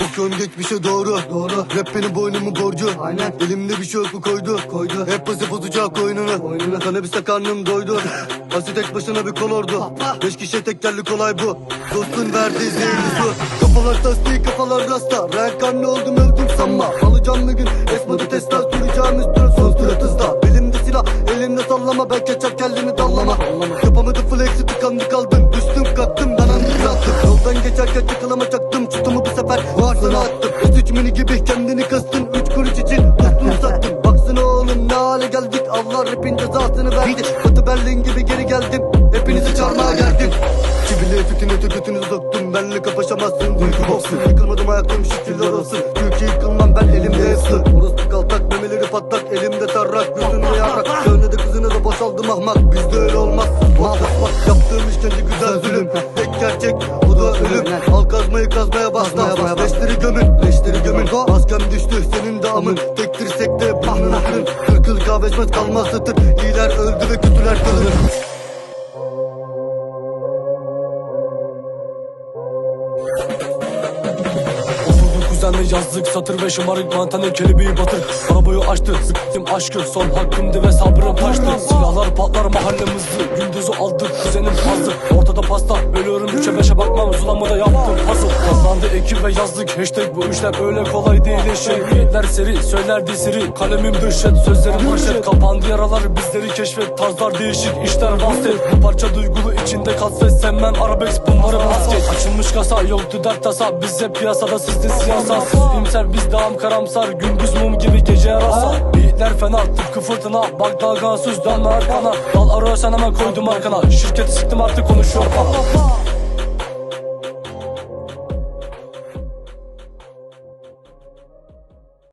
Bakıyorum geçmişe doğru. Doğru. Rap benim boynumun borcu. Aynen. Elimde bir şey mu koydu. Koydu. Hep pası bozacak oyununu. Oyununu. Kanabiste karnım doydu. Asi tek başına bir kolordu. Beş kişi tek geldi kolay bu. Dostun verdiği zehirli su. Kafalar tasdik kafalar rasta. Reenkarne oldum öldüm sanma. Alacağım elimde sallama Ben keçap kelleni dallama Yapamadım flex'i tıkandı kaldım Düştüm kalktım ben anlık attım Yoldan geçerken çakılama çaktım Tutumu bu sefer varsına attım S3 mini gibi kendini kastın Üç kuruş için dostunu sattım Baksana oğlum ne hale geldik Allah rapin cezasını verdi Batı Berlin gibi geri geldim Hepinizi çarmıha geldim Çivili fitini götünüzü soktum Benle kapışamazsın duygu boksun Yıkılmadım ayaktım şekiller olsun Tarrak gözünde yarrak. Gönlü de kızını da boşaldım ahmak Bizde öyle olmaz. Mal bak yaptığım işkence güzel zulüm. Tek gerçek o da ölüm. Al kazmayı kazmaya basma Leşleri gömün. Leşleri gömün. Maskem düştü senin de amın. Tektirsek de kırın Kırkıl kahveçmez kalmaz satır. İyiler öldü ve kötüler kalır Kuzenle yazdık satır ve şımarık mantane kelebeği batır. Arabayı açtı sıktım aşkı. Son hakkımdı ve sabrım taştı. Silahlar patlar mahallemizdi. Gündüzü aldık kuzenim bölüyorum üçe beşe bakmam zulamada yaptım. Puzzle Kazandı ekip ve yazdık. Hashtag bu işler öyle kolay değil eşek Beatler seri söylerdi siri. Kalemim döşet sözlerim manşet Kapandı yaralar bizleri keşfet. Tarzlar değişik işler vastet Bu parça duygulu içinde kasvet sevmem arabesk bunları basket Açılmış kasa yoktu dert tasa. Biz hep piyasada sizde siyasal Siz biz dağım karamsar. Gündüz mum gibi gece yarasa. Beatler fena tıpkı fırtına. Bak dalgasız dönme arkana. Dal arıyorsan hemen koydum arkana. Şirketi sıktım artık konuşuyor. pa